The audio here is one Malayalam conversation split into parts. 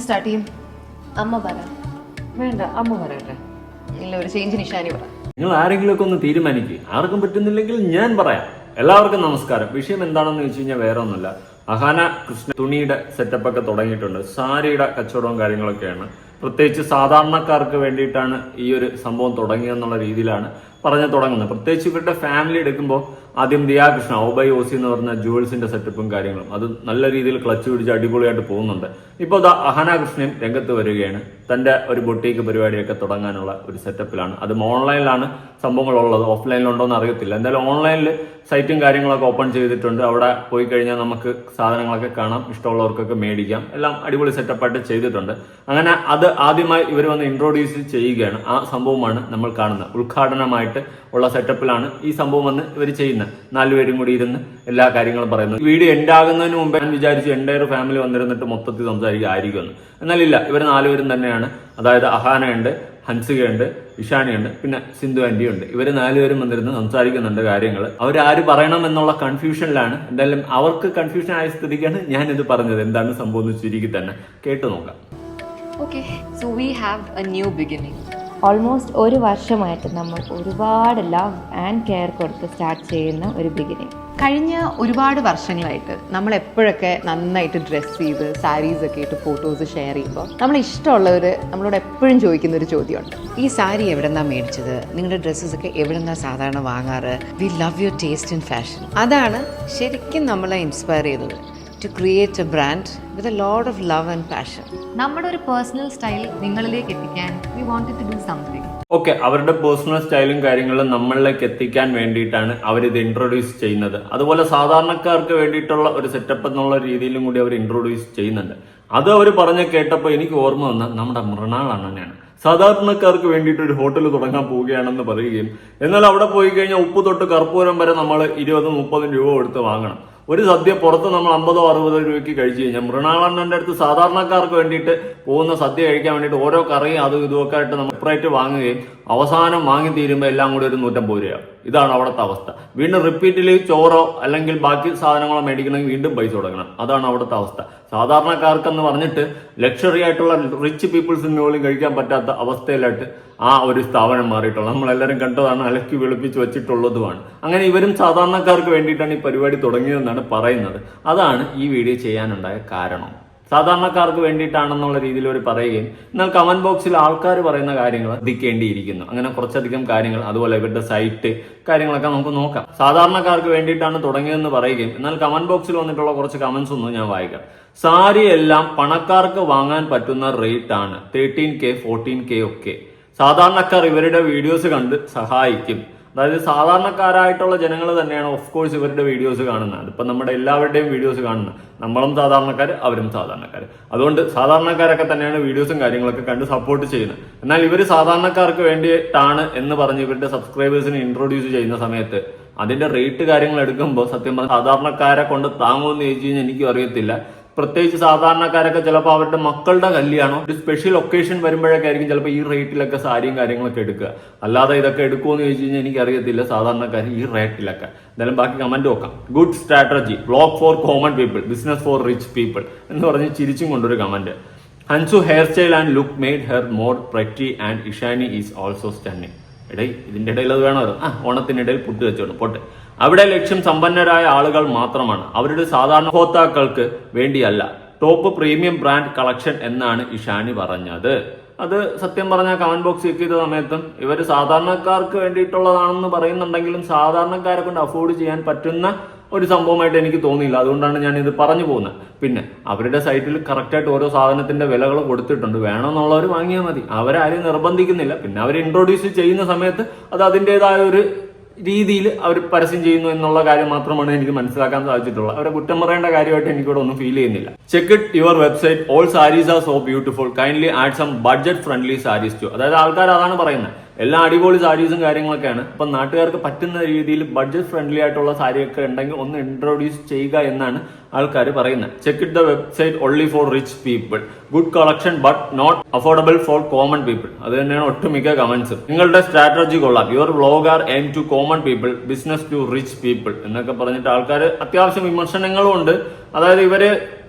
എങ്ങനെ സ്റ്റാർട്ട് ചെയ്യും? അമ്മ പറ. വേണ്ട അമ്മ പറയട്ടെ. ഇല്ല ഒരു ചേഞ്ച് നിഷാനി പറ. നിങ്ങൾ ആരെങ്കിലുമൊക്കെ ഒന്ന് തീരുമാനിക്കുക ആർക്കും പറ്റുന്നില്ലെങ്കിൽ ഞാൻ പറയാം. എല്ലാവർക്കും നമസ്കാരം. വിഷയം എന്താണെന്ന് വെച്ച് കഴിഞ്ഞാൽ വേറെ ഒന്നുമില്ല. അഹാന കൃഷ്ണ തുണിയുടെ സെറ്റപ്പ് ഒക്കെ തുടങ്ങിയിട്ടുണ്ട്. സാരിയുടെ കച്ചവടവും കാര്യങ്ങളൊക്കെയാണ്. പ്രത്യേകിച്ച് സാധാരണക്കാർക്ക് വേണ്ടിയിട്ടാണ് ഈ ഒരു സംഭവം തുടങ്ങിയെന്നുള്ള രീതിയിലാണ് പറഞ്ഞു തുടങ്ങുന്നത്. പ്രത്യേകിച്ച് ഇവരുടെ ഫാമിലി എടുക്കുമ്പോൾ ആദ്യം ദിയാകൃഷ്ണ ഓബൈ ഓസി എന്ന് പറഞ്ഞ ജുവൽസിന്റെ സെറ്റപ്പും കാര്യങ്ങളും അത് നല്ല രീതിയിൽ ക്ലച്ച് പിടിച്ച് അടിപൊളിയായിട്ട് പോകുന്നുണ്ട്. ഇപ്പോൾ ദാ അഹന കൃഷ്ണൻ രംഗത്ത് വരികയാണ്. തന്റെ ഒരു ബൊട്ടീക്ക് പരിപാടിയൊക്കെ തുടങ്ങാനുള്ള ഒരു സെറ്റപ്പിലാണ് അത് ഓൺലൈനിലാണ് സംഭവങ്ങൾ സംഭവങ്ങളുള്ളത്. ഓഫ്ലൈനിലുണ്ടോ എന്ന് അറിയത്തില്ല. എന്തായാലും ഓൺലൈനിൽ സൈറ്റും കാര്യങ്ങളൊക്കെ ഓപ്പൺ ചെയ്തിട്ടുണ്ട്. അവിടെ പോയി കഴിഞ്ഞാൽ നമുക്ക് സാധനങ്ങളൊക്കെ കാണാം. ഇഷ്ടമുള്ളവർക്കൊക്കെ മേടിക്കാം. എല്ലാം അടിപൊളി സെറ്റപ്പായിട്ട് ചെയ്തിട്ടുണ്ട്. അങ്ങനെ അത് ആദ്യമായി ഇവർ വന്ന് ഇൻട്രോഡ്യൂസ് ചെയ്യുകയാണ്. ആ സംഭവമാണ് നമ്മൾ കാണുന്നത്. ഉദ്ഘാടനമായിട്ട് ഉള്ള സെറ്റപ്പിലാണ് ഈ സംഭവം വന്ന് ഇവർ ചെയ്യുന്നത്. നാലുപേരും കൂടി ഇരുന്ന് എല്ലാ കാര്യങ്ങളും പറയുന്നു. വീഡിയോ എൻഡാകുന്നതിന് മുമ്പ് ഞാൻ വിചാരിച്ചു എന്റെ ഒരു ഫാമിലി വന്നിരുന്നിട്ട് മൊത്തത്തിൽ സംസാരിക്കുമായിരിക്കുമെന്ന് എന്നാൽ ഇല്ല ഇവർ നാലുപേരും തന്നെയാണ്. അതായത് അഹാനയുണ്ട് ഹൻസികയുണ്ട് ഇഷാനിയുണ്ട് പിന്നെ സിന്ധു ആന്റി ഉണ്ട്. ഇവർ നാലുപേരും വന്നിരുന്ന് സംസാരിക്കുന്നുണ്ട് കാര്യങ്ങൾ അവരാര് പറയണം എന്നുള്ള കൺഫ്യൂഷനിലാണ് എന്തായാലും അവർക്ക് കൺഫ്യൂഷൻ ആയ സ്ഥിതിക്കാണ് ഞാനിത് പറഞ്ഞത്. എന്താണ് സംഭവം എന്ന് ചുരുക്കി തന്നെ കേട്ടു നോക്കാം. Okay so we have a new beginning almost ഒരു വർഷമായിട്ട് നമ്മൾ ഒരുപാട് ലവ് ആൻഡ് കെയർ കൊടുത്ത് സ്റ്റാർട്ട് ചെയ്യുന്ന ഒരു ബിഗിനിങ് കഴിഞ്ഞ ഒരുപാട് വർഷങ്ങളായിട്ട് നമ്മൾ എപ്പോഴൊക്കെ നന്നായിട്ട് ഡ്രസ്സ് ചെയ്ത് സാരീസ് ഒക്കെ ഇട്ട് ഫോട്ടോസ് ഷെയർ ചെയ്യുമ്പോൾ നമ്മൾ ഇഷ്ടമുള്ളവർ നമ്മളോട് എപ്പോഴും ചോദിക്കുന്ന ഒരു ചോദ്യമുണ്ട്. ഈ സാരി എവിടെ നിന്നാണ് മേടിച്ചത്? നിങ്ങളുടെ ഡ്രസ്സസ് ഒക്കെ എവിടെ നിന്നാണ് സാധാരണ വാങ്ങാറ്? We love your taste in fashion അതാണ് ശരിക്കും നമ്മളെ ഇൻസ്പയർ ചെയ്തത്. To create a brand with a load of love and passion നമ്മുടെ ഒരു പേഴ്സണൽ സ്റ്റൈൽ നിങ്ങളിലേക്ക് എത്തിക്കാൻ we wanted to do something okay അവരുടെ പേഴ്സണൽ സ്റ്റൈലും കാര്യങ്ങളും നമ്മളിലേക്ക് എത്തിക്കാൻ വേണ്ടിയിട്ടാണ് അവരിത് ഇൻട്രൊഡ്യൂസ് ചെയ്യുന്നത്. അതുപോലെ സാധാരണക്കാർക്ക് വേണ്ടിയിട്ടുള്ള ഒരു സെറ്റപ്പ് എന്നുള്ള രീതിയിലും കൂടി അവർ ഇൻട്രൊഡ്യൂസ് ചെയ്യുന്നുണ്ട്. അത് അവർ പറഞ്ഞ കേട്ടപ്പോൾ എനിക്ക് ഓർമ്മ വന്ന നമ്മുടെ മൃണാൾ അണ്ണനെയാണ് സാധാരണക്കാർക്ക് വേണ്ടിയിട്ട് ഒരു ഹോട്ടൽ തുടങ്ങാൻ പോവുകയാണെന്ന് പറയുകയും എന്നാൽ അവിടെ പോയി കഴിഞ്ഞാൽ ഉപ്പ് തൊട്ട് കർപ്പൂരം വരെ നമ്മൾ ഇരുപതും മുപ്പതും രൂപ കൊടുത്ത് വാങ്ങണം. ഒരു സദ്യ പുറത്ത് നമ്മൾ അമ്പതോ അറുപതോ രൂപയ്ക്ക് കഴിച്ചു കഴിഞ്ഞാൽ മൃണാളണ്ണന്റെ അടുത്ത് സാധാരണക്കാർക്ക് വേണ്ടിയിട്ട് പോകുന്ന സദ്യ കഴിക്കാൻ വേണ്ടിയിട്ട് ഓരോ കറിയും അതും ഇതുമൊക്കെ ആയിട്ട് നമ്മൾ സെപ്പറേറ്റ് വാങ്ങുകയും അവസാനം വാങ്ങി തീരുമ്പോൾ എല്ലാം കൂടി ഒരു നൂറ്റമ്പത് രൂപയാവും. ഇതാണ് അവിടുത്തെ അവസ്ഥ. വീണ്ടും റിപ്പീറ്റിൽ ചോറോ അല്ലെങ്കിൽ ബാക്കി സാധനങ്ങളോ മേടിക്കണമെങ്കിൽ വീണ്ടും പൈസ കൊടുക്കണം. അതാണ് അവിടുത്തെ അവസ്ഥ. സാധാരണക്കാർക്കെന്ന് പറഞ്ഞിട്ട് ലക്ഷറി ആയിട്ടുള്ള റിച്ച് പീപ്പിൾസിന് പോലും കഴിക്കാൻ പറ്റാത്ത അവസ്ഥയിലായിട്ട് ആ ഒരു സ്ഥാപനം മാറിയിട്ടുള്ളത്. നമ്മളെല്ലാവരും കണ്ടതാണ് അലക്കി വെളുപ്പിച്ച് വെച്ചിട്ടുള്ളതുമാണ്. അങ്ങനെ ഇവരും സാധാരണക്കാർക്ക് വേണ്ടിയിട്ടാണ് ഈ പരിപാടി തുടങ്ങിയതെന്നാണ് പറയുന്നത്. അതാണ് ഈ വീഡിയോ ചെയ്യാനുണ്ടായ കാരണം. സാധാരണക്കാർക്ക് വേണ്ടിയിട്ടാണെന്നുള്ള രീതിയിൽ അവർ പറയുകയും എന്നാൽ കമന്റ് ബോക്സിൽ ആൾക്കാർ പറയുന്ന കാര്യങ്ങൾ ശ്രദ്ധിക്കേണ്ടിയിരിക്കുന്നു. അങ്ങനെ കുറച്ചധികം കാര്യങ്ങൾ അതുപോലെ ഇവരുടെ സൈറ്റ് കാര്യങ്ങളൊക്കെ നമുക്ക് നോക്കാം. സാധാരണക്കാർക്ക് വേണ്ടിയിട്ടാണ് തുടങ്ങിയതെന്ന് പറയുകയും എന്നാൽ കമന്റ് ബോക്സിൽ വന്നിട്ടുള്ള കുറച്ച് കമന്റ്സ് ഒന്നും ഞാൻ വായിക്കാം. സാരി എല്ലാം പണക്കാർക്ക് വാങ്ങാൻ പറ്റുന്ന റേറ്റ് ആണ്. തേർട്ടീൻ കെ ഫോർട്ടീൻ കെ ഒക്കെ. സാധാരണക്കാർ ഇവരുടെ വീഡിയോസ് കണ്ട് സഹായിക്കും. അതായത് സാധാരണക്കാരായിട്ടുള്ള ജനങ്ങൾ തന്നെയാണ് ഓഫ് കോഴ്സ് ഇവരുടെ വീഡിയോസ് കാണുന്നത്. അതിപ്പോൾ നമ്മുടെ എല്ലാവരുടെയും വീഡിയോസ് കാണുന്നത്. നമ്മളും സാധാരണക്കാർ അവരും സാധാരണക്കാർ അതുകൊണ്ട് സാധാരണക്കാരൊക്കെ തന്നെയാണ് വീഡിയോസും കാര്യങ്ങളൊക്കെ കണ്ട് സപ്പോർട്ട് ചെയ്യുന്നത്. എന്നാൽ ഇവർ സാധാരണക്കാർക്ക് വേണ്ടിയിട്ടാണ് എന്ന് പറഞ്ഞ് ഇവരുടെ സബ്സ്ക്രൈബേഴ്സിനെ ഇൻട്രൊഡ്യൂസ് ചെയ്യുന്ന സമയത്ത് അതിന്റെ റേറ്റ് കാര്യങ്ങൾ എടുക്കുമ്പോൾ സത്യം പറഞ്ഞാൽ സാധാരണക്കാരെ കൊണ്ട് താങ്ങുമെന്ന് ചോദിച്ചു കഴിഞ്ഞാൽ എനിക്കും അറിയത്തില്ല. പ്രത്യേകിച്ച് സാധാരണക്കാരൊക്കെ ചിലപ്പോൾ അവരുടെ മക്കളുടെ കല്യാണം ഒരു സ്പെഷ്യൽ ഒക്കേഷൻ വരുമ്പോഴൊക്കെ ആയിരിക്കും ചിലപ്പോൾ ഈ റേറ്റിലൊക്കെ സാരിയും കാര്യങ്ങളൊക്കെ എടുക്കുക. അല്ലാതെ ഇതൊക്കെ എടുക്കുമെന്ന് ചോദിച്ചു കഴിഞ്ഞാൽ എനിക്കറിയത്തില്ല സാധാരണക്കാർ ഈ റേറ്റിലൊക്കെ എന്തായാലും ബാക്കി കമന്റ് നോക്കാം. Good strategy blog for common people business for rich people എന്ന് പറഞ്ഞ് ചിരിച്ചും കൊണ്ടൊരു comment Hansu hairstyle and look made her more pretty and Ishaani is also stunning ഇടയിൽ ഇതിന്റെ ഇടയിൽ അത് വേണമല്ലോ ആ ഓണത്തിനിടയിൽ പുട്ട് വെച്ചോളൂ പോട്ടെ. അവിടെ ലക്ഷ്യം സമ്പന്നരായ ആളുകൾ മാത്രമാണ്. അവരുടെ സാധാരണ ഉപഭോക്താക്കൾക്ക് വേണ്ടിയല്ല. ടോപ്പ് പ്രീമിയം ബ്രാൻഡ് കളക്ഷൻ എന്നാണ് ഇഷാനി പറഞ്ഞത്. അത് സത്യം പറഞ്ഞ കമന്റ് ബോക്സ് ചെക്ക് ചെയ്ത സമയത്തും ഇവർ സാധാരണക്കാർക്ക് വേണ്ടിയിട്ടുള്ളതാണെന്ന് പറയുന്നുണ്ടെങ്കിലും സാധാരണക്കാരെ കൊണ്ട് അഫോർഡ് ചെയ്യാൻ പറ്റുന്ന ഒരു സംഭവമായിട്ട് എനിക്ക് തോന്നിയില്ല. അതുകൊണ്ടാണ് ഞാൻ ഇത് പറഞ്ഞു പോകുന്നത്. പിന്നെ അവരുടെ സൈറ്റിൽ കറക്റ്റായിട്ട് ഓരോ സാധനത്തിന്റെ വിലകൾ കൊടുത്തിട്ടുണ്ട്. വേണമെന്നുള്ളവർ വാങ്ങിയാൽ മതി. അവരാരും നിർബന്ധിക്കുന്നില്ല. പിന്നെ അവർ ഇൻട്രൊഡ്യൂസ് ചെയ്യുന്ന സമയത്ത് അത് അതിന്റെതായ ഒരു രീതിയിൽ അവർ പരസ്യം ചെയ്യുന്നു എന്നുള്ള കാര്യം മാത്രമാണ് എനിക്ക് മനസ്സിലാക്കാൻ സാധിച്ചിട്ടുള്ളത്. അവരെ കുറ്റം പറയേണ്ട കാര്യമായിട്ട് എനിക്കിവിടെ ഒന്നും ഫീൽ ചെയ്യുന്നില്ല. Check it your website all saris are so beautiful kindly add some budget friendly saris to അതായത് ആൾക്കാർ അതാണ് പറയുന്നത്. എല്ലാ അടിപൊളി സാരീസും കാര്യങ്ങളൊക്കെയാണ്. അപ്പം നാട്ടുകാർക്ക് പറ്റുന്ന രീതിയിൽ ബഡ്ജറ്റ് ഫ്രണ്ട്ലി ആയിട്ടുള്ള സാരിയൊക്കെ ഉണ്ടെങ്കിൽ ഒന്ന് ഇൻട്രൊഡ്യൂസ് ചെയ്യുക എന്നാണ് ആൾക്കാർ പറയുന്നത്. Check it the website only for rich people good collection but not affordable for common people അത് തന്നെയാണ് ഒട്ടുമിക്ക കമന്റ്സ് നിങ്ങളുടെ സ്ട്രാറ്റജി കൊള്ളാം. Your vlog are aim to common people business to rich people എന്നൊക്കെ പറഞ്ഞിട്ട് ആൾക്കാർ അത്യാവശ്യം വിമർശനങ്ങളും ഉണ്ട്. അതായത് ഇവർ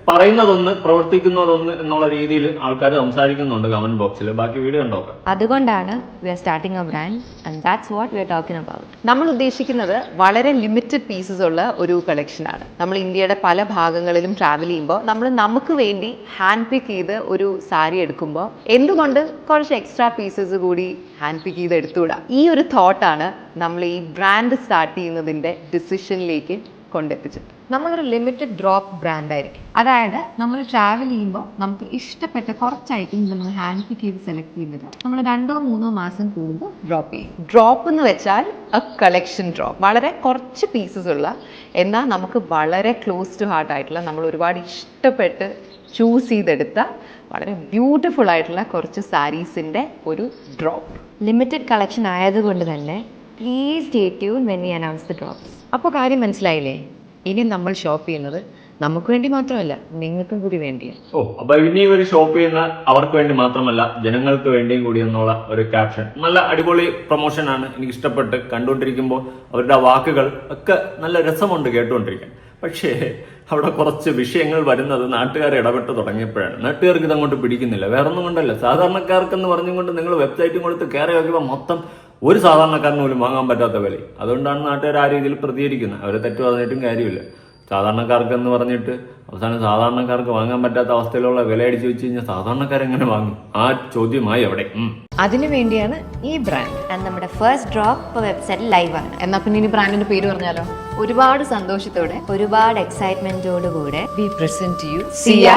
പറയുന്നതൊന്ന് പ്രവർത്തിക്കുന്നതൊന്ന് എന്നുള്ള രീതിയിൽ ആൾക്കാർ സംസാരിക്കുന്നുണ്ട് കമന്റ് ബോക്സിൽ ബാക്കി വീഡിയോ ഉണ്ടോ അതുകൊണ്ടാണ് we are starting a brand and that's what we are talking about നമ്മൾ ഉദ്ദേശിക്കുന്നത് വളരെ ലിമിറ്റഡ് പീസസ് ഉള്ള ഒരു കളക്ഷനാണ് നമ്മൾ ഇന്ത്യയുടെ പല ഭാഗങ്ങളിലും ട്രാവൽ ചെയ്യുമ്പോൾ നമ്മൾ നമുക്ക് വേണ്ടി ഹാൻഡ് പിക്ക് ചെയ്ത് ഒരു സാരി എടുക്കുമ്പോൾ എന്തുകൊണ്ട് കുറച്ച് എക്സ്ട്രാ പീസസ് കൂടി ഹാൻഡ് പിക്ക് ചെയ്ത് എടുത്തുകൂടാ? ഈ ഒരു തോട്ടാണ് നമ്മൾ ഈ ബ്രാൻഡ് സ്റ്റാർട്ട് ചെയ്യുന്നതിന്റെ ഡിസിഷനിലേക്ക് കൊണ്ടെത്തിച്ചത്. നമ്മളൊരു ലിമിറ്റഡ് ഡ്രോപ്പ് ബ്രാൻഡ് ആയിരിക്കും. അതായത് നമ്മൾ ട്രാവൽ ചെയ്യുമ്പോൾ നമുക്ക് ഇഷ്ടപ്പെട്ട കുറച്ച് ഐറ്റംസ് നമ്മൾ ഹാൻഡ് പിക്ക് ചെയ്ത് സെലക്ട് ചെയ്യുന്നത്. നമ്മൾ രണ്ടോ മൂന്നോ മാസം കൂടുമ്പോൾ ഡ്രോപ്പ് ചെയ്യും. ഡ്രോപ്പ് എന്ന് വെച്ചാൽ എ കളക്ഷൻ ഡ്രോപ്പ് വളരെ കുറച്ച് പീസസ് ഉള്ള എന്നാൽ നമുക്ക് വളരെ ക്ലോസ് ടു ഹാർട്ട് ആയിട്ടുള്ള നമ്മൾ ഒരുപാട് ഇഷ്ടപ്പെട്ട് ചൂസ് ചെയ്തെടുത്ത വളരെ ബ്യൂട്ടിഫുൾ ആയിട്ടുള്ള കുറച്ച് സാരീസിന്റെ ഒരു ഡ്രോപ്പ് ലിമിറ്റഡ് കളക്ഷൻ ആയതുകൊണ്ട് തന്നെ please date you when we announce the drops അപ്പോൾ കാര്യം മനസ്സിലായില്ലേ? ഇനി നമ്മൾ ഷോപ്പ് ചെയ്യുന്നത് നമുക്ക് വേണ്ടി മാത്രമല്ല നിങ്ങൾക്കും കൂടി വേണ്ടിയാണ് ഓ അപ്പൊ ഇനി ഒരു ഷോപ്പ് ചെയ്യുന്ന അവർക്ക് വേണ്ടി മാത്രമല്ല ജനങ്ങൾക്ക് വേണ്ടിയും കൂടി എന്നുള്ള ഒരു ക്യാപ്ഷൻ നല്ല അടിപൊളി പ്രൊമോഷൻ ആണ്. എനിക്ക് ഇഷ്ടപ്പെട്ട് കണ്ടുകൊണ്ടിരിക്കുമ്പോൾ അവരുടെ വാക്കുകൾ ഒക്കെ നല്ല രസമുണ്ട് കേട്ടുകൊണ്ടിരിക്കാൻ. പക്ഷേ അവിടെ കുറച്ച് വിഷയങ്ങൾ വരുന്നത് നാട്ടുകാർ ഇടപെട്ട് തുടങ്ങിയപ്പോഴാണ്. നാട്ടുകാർക്ക് ഇതങ്ങോട്ട് പിടിക്കുന്നില്ല. വേറൊന്നും കൊണ്ടല്ല. സാധാരണക്കാർക്കെന്ന് പറഞ്ഞുകൊണ്ട് നിങ്ങൾ വെബ്സൈറ്റും കൊടുത്ത് കയറി നോക്കിയപ്പോൾ മൊത്തം ഒരു സാധാരണക്കാരന് പോലും വാങ്ങാൻ പറ്റാത്ത വില. അതുകൊണ്ടാണ് നാട്ടുകാർ ആ രീതിയിൽ പ്രതികരിക്കുന്നത്. അവരെ തെറ്റ് പറഞ്ഞിട്ടും കാര്യമില്ല. സാധാരണക്കാർക്ക് എന്ന് പറഞ്ഞിട്ട് അവസാനം സാധാരണക്കാർക്ക് വാങ്ങാൻ പറ്റാത്ത അവസ്ഥയിലുള്ള വില അടിച്ചു വെച്ച് കഴിഞ്ഞാൽ സാധാരണക്കാരെങ്ങനെ വാങ്ങും? ആ ചോദ്യമായി അവിടെ. അതിനു വേണ്ടിയാണ് ഈ ബ്രാൻഡ് ആൻഡ് നമ്മുടെ ഫസ്റ്റ് ഡ്രോപ്പ് വെബ്സൈറ്റ് ലൈവ് ആണ്. എന്നാ പിന്നെ ഇനി ബ്രാൻഡിന്റെ പേര് പറഞ്ഞാലോ? ഒരുപാട് സന്തോഷത്തോടെ ഒരുപാട് എക്സൈറ്റ്മെന്റോടുകൂടെ we present you Siya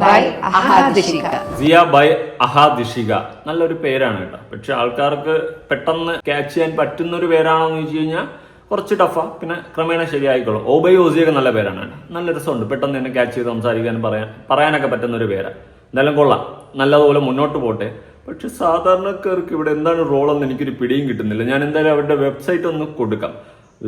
by Ahadishika. Siya by Ahadishika. നല്ലൊരു പേരാണ് കേട്ടോ. പക്ഷെ ആൾക്കാർക്ക് പെട്ടെന്ന് ക്യാച്ച് ചെയ്യാൻ പറ്റുന്ന ഒരു പേരാണോ എന്ന് ചോദിച്ചു കഴിഞ്ഞാൽ കുറച്ച് ടഫാ പിന്നെ ക്രമേണ ശരിയായിക്കോളും. ഓബൈ ഓസിയൊക്കെ നല്ല പേരാണ് കേട്ടോ. നല്ല രസമുണ്ട്. പെട്ടെന്ന് തന്നെ ക്യാച്ച് ചെയ്ത് സംസാരിക്കാൻ പറയാൻ പറയാനൊക്കെ പറ്റുന്ന ഒരു പേരാണ് എന്തായാലും കൊള്ളാം. നല്ലതുപോലെ മുന്നോട്ട് പോട്ടെ. പക്ഷെ സാധാരണക്കാർക്ക് ഇവിടെ എന്താണ് റോളെന്ന് എനിക്കൊരു പിടിയും കിട്ടുന്നില്ല. ഞാൻ എന്തായാലും അവരുടെ വെബ്സൈറ്റ് ഒന്ന് കൊടുക്കാം.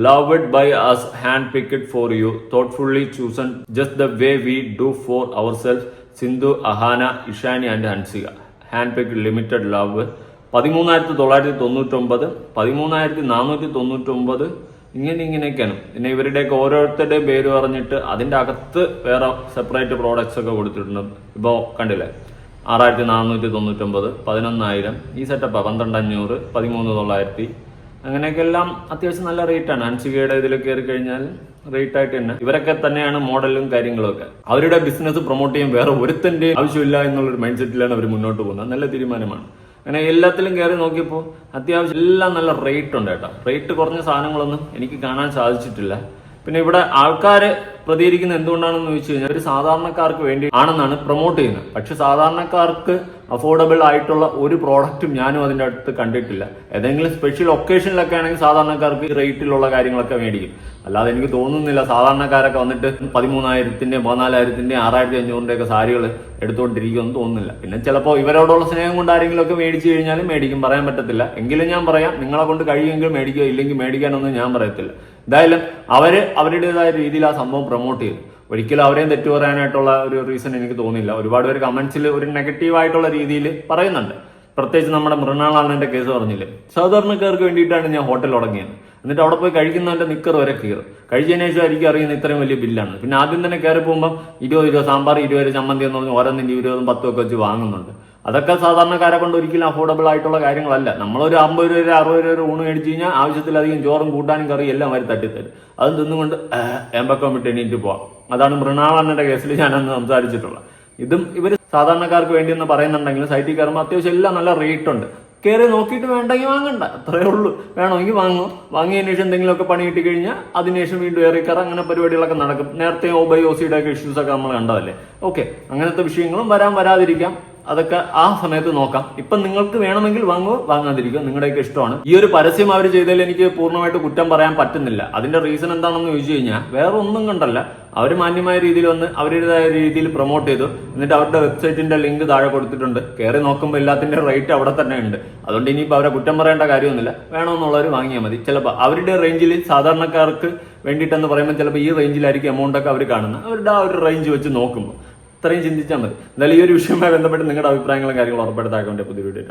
Love it by us hand picked for you thoughtfully chosen just the way we do for our self Sindhu Ahaana Ishaani and Hansika hand pick limited love പതിമൂന്നായിരത്തി തൊള്ളായിരത്തി തൊണ്ണൂറ്റൊമ്പത് പതിമൂന്നായിരത്തി നാനൂറ്റി തൊണ്ണൂറ്റൊമ്പത് ഇങ്ങനെ ഇങ്ങനെയൊക്കെയാണ്. പിന്നെ ഇവരുടെയൊക്കെ ഓരോരുത്തരുടെയും പേര് പറഞ്ഞിട്ട് അതിന്റെ അകത്ത് വേറെ സെപ്പറേറ്റ് പ്രോഡക്റ്റ്സ് ഒക്കെ കൊടുത്തിട്ടുണ്ട്. ഇപ്പോൾ കണ്ടില്ലേ? ആറായിരത്തി നാനൂറ്റി തൊണ്ണൂറ്റൊമ്പത് പതിനൊന്നായിരം ഈ സെറ്റപ്പാണ് പന്ത്രണ്ട് അഞ്ഞൂറ് പതിമൂന്ന് തൊള്ളായിരത്തി അങ്ങനെയൊക്കെ എല്ലാം അത്യാവശ്യം നല്ല റേറ്റാണ് അൻസികയുടെ ഇതിൽ കയറി കഴിഞ്ഞാൽ റേറ്റ് ആയിട്ട് തന്നെ. ഇവരൊക്കെ തന്നെയാണ് മോഡലും കാര്യങ്ങളൊക്കെ അവരുടെ ബിസിനസ് പ്രൊമോട്ട് ചെയ്യാൻ വേറെ ഒരുത്തന്റെ ആവശ്യമില്ല എന്നുള്ളൊരു മൈൻഡ് സെറ്റിലാണ് അവർ മുന്നോട്ട് പോകുന്നത്. നല്ല തീരുമാനമാണ്. അങ്ങനെ എല്ലാത്തിലും കയറി നോക്കിയപ്പോൾ അത്യാവശ്യം എല്ലാം നല്ല റേറ്റ് ഉണ്ട് കേട്ടോ. റേറ്റ് കുറഞ്ഞ സാധനങ്ങളൊന്നും എനിക്ക് കാണാൻ സാധിച്ചിട്ടില്ല. പിന്നെ ഇവിടെ ആൾക്കാര് പ്രതികരിക്കുന്നത് എന്തുകൊണ്ടാണെന്ന് ചോദിച്ചു കഴിഞ്ഞാൽ ഒരു സാധാരണക്കാർക്ക് വേണ്ടി ആണെന്നാണ് പ്രൊമോട്ട് ചെയ്യുന്നത്. പക്ഷെ സാധാരണക്കാർക്ക് അഫോർഡബിൾ ആയിട്ടുള്ള ഒരു പ്രോഡക്റ്റും ഞാനും അതിന്റെ അടുത്ത് കണ്ടിട്ടില്ല. ഏതെങ്കിലും സ്പെഷ്യൽ ഒക്കേഷനിലൊക്കെ ആണെങ്കിൽ സാധാരണക്കാർക്ക് റേറ്റിലുള്ള കാര്യങ്ങളൊക്കെ മേടിക്കും. അല്ലാതെ എനിക്ക് തോന്നുന്നില്ല സാധാരണക്കാരൊക്കെ വന്നിട്ട് പതിമൂന്നായിരത്തിന്റെ പതിനാലായിരത്തിന്റെ ആറായിരത്തി അഞ്ഞൂറിന്റെ ഒക്കെ സാരികൾ എടുത്തുകൊണ്ടിരിക്കുമെന്ന് തോന്നുന്നില്ല. പിന്നെ ചിലപ്പോൾ ഇവരോടുള്ള സ്നേഹം കൊണ്ട് ആരെങ്കിലും ഒക്കെ മേടിച്ചു കഴിഞ്ഞാലും മേടിക്കും പറയാൻ പറ്റത്തില്ല. എങ്കിലും ഞാൻ പറയാം നിങ്ങളെ കൊണ്ട് കഴിയുമെങ്കിൽ മേടിക്കുക ഇല്ലെങ്കിൽ മേടിക്കാനൊന്നും ഞാൻ പറയത്തില്ല. എന്തായാലും അവർ അവരുടേതായ രീതിയിൽ ആ സംഭവം പ്രൊമോട്ട് ചെയ്തു. ഒരിക്കലും അവരെയും തെറ്റു പറയാനായിട്ടുള്ള ഒരു റീസൺ എനിക്ക് തോന്നില്ല ഒരുപാട് പേര് കമന്റ്സിൽ ഒരു നെഗറ്റീവ് ആയിട്ടുള്ള രീതിയിൽ പറയുന്നുണ്ട്. പ്രത്യേകിച്ച് നമ്മുടെ മൃണാളാണെന്റെ കേസ് പറഞ്ഞില്ലേ? സാധാരണക്കാർക്ക് വേണ്ടിയിട്ടാണ് ഞാൻ ഹോട്ടൽ തുടങ്ങിയത് എന്നിട്ട് അവിടെ പോയി കഴിക്കുന്നതിന്റെ നിക്കർ വരെ കീറും. കഴിച്ചതിന് ശേഷം എനിക്ക് അറിയുന്ന ഇത്രയും വലിയ ബില്ലാണ് പിന്നെ ആദ്യം തന്നെ കയറി പോകുമ്പോൾ ഇരുപത് രൂപ സാമ്പാർ ഇരുപത് രൂപ ചമ്മന്തി എന്ന് പറഞ്ഞ് ഓരോന്നിന്റെ ഇരുപതും പത്തും ഒക്കെ വെച്ച് വാങ്ങുന്നുണ്ട്. അതൊക്കെ സാധാരണക്കാരെ കൊണ്ട് ഒരിക്കലും അഫോർഡബിൾ ആയിട്ടുള്ള കാര്യങ്ങളല്ല. നമ്മളൊരു അമ്പത് രൂപ അറുപത് രൂപ ഊണ് മേടിച്ചു കഴിഞ്ഞാൽ ആവശ്യത്തിലധികം ചോറും കൂട്ടാനും കറി എല്ലാം അവർ തട്ടിത്തരും. അത് തിന്നുകൊണ്ട് എമ്പക്കം വിട്ട് എണീറ്റ് പോവാം. അതാണ് മൃണാളണ്ണന്റെ കേസിൽ ഞാനന്ന് സംസാരിച്ചിട്ടുള്ളത്. ഇതും ഇവർ സാധാരണക്കാർക്ക് വേണ്ടി എന്ന് പറയുന്നുണ്ടെങ്കിലും സൈറ്റിൽ കയറുമ്പോൾ അത്യാവശ്യം എല്ലാം നല്ല റേറ്റ് ഉണ്ട്. കയറി നോക്കിയിട്ട് വേണ്ടെങ്കിൽ വാങ്ങണ്ട. അത്രേ ഉള്ളൂ. വേണമെങ്കിൽ വാങ്ങും. വാങ്ങിയതിന് ശേഷം എന്തെങ്കിലുമൊക്കെ പണി കിട്ടി കഴിഞ്ഞാൽ അതിനുശേഷം വീണ്ടും ഏറി കയറാം അങ്ങനെ പരിപാടികളൊക്കെ നടക്കും. നേരത്തെ ഒബൈ ഒസിയുടെ ഒക്കെ ഇഷ്യൂസ് ഒക്കെ നമ്മൾ കണ്ടതല്ലേ? ഓക്കെ അങ്ങനത്തെ വിഷയങ്ങളും വരാൻ വരാതിരിക്കാം. അതൊക്കെ ആ സമയത്ത് നോക്കാം. ഇപ്പൊ നിങ്ങൾക്ക് വേണമെങ്കിൽ വാങ്ങോ വാങ്ങാതിരിക്കുക നിങ്ങളുടെയൊക്കെ ഇഷ്ടമാണ്. ഈ ഒരു പരസ്യം അവർ ചെയ്തതിൽ എനിക്ക് പൂർണമായിട്ട് കുറ്റം പറയാൻ പറ്റുന്നില്ല. അതിന്റെ റീസൺ എന്താണെന്ന് ചോദിച്ചു കഴിഞ്ഞാൽ വേറെ ഒന്നും കണ്ടല്ല. അവർ മാന്യമായ രീതിയിൽ വന്ന് അവരുടേതായ രീതിയിൽ പ്രൊമോട്ട് ചെയ്തു. എന്നിട്ട് അവരുടെ വെബ്സൈറ്റിന്റെ ലിങ്ക് താഴെ കൊടുത്തിട്ടുണ്ട്. കയറി നോക്കുമ്പോൾ എല്ലാത്തിന്റെ റേറ്റ് അവിടെ തന്നെ ഉണ്ട്. അതുകൊണ്ട് ഇനിയിപ്പോൾ അവരെ കുറ്റം പറയേണ്ട കാര്യമൊന്നുമില്ല. വേണമെന്നുള്ളവർ വാങ്ങിയാൽ മതി. ചിലപ്പോൾ അവരുടെ റേഞ്ചിൽ സാധാരണക്കാർക്ക് വേണ്ടിയിട്ടെന്ന് പറയുമ്പോൾ ചിലപ്പോൾ ഈ റേഞ്ചിലായിരിക്കും എമൗണ്ട് ഒക്കെ അവർ കാണുന്നത്. അവരുടെ ആ ഒരു റേഞ്ച് വെച്ച് നോക്കുമ്പോൾ ഇത്രയും ചിന്തിച്ചാൽ മതി. എന്തായാലും ഈ ഒരു വിഷയവുമായി ബന്ധപ്പെട്ട് നിങ്ങളുടെ അഭിപ്രായങ്ങളും കാര്യങ്ങളും ഉറപ്പെടുത്താൻ വേണ്ടി പുതിയ വീഡിയോ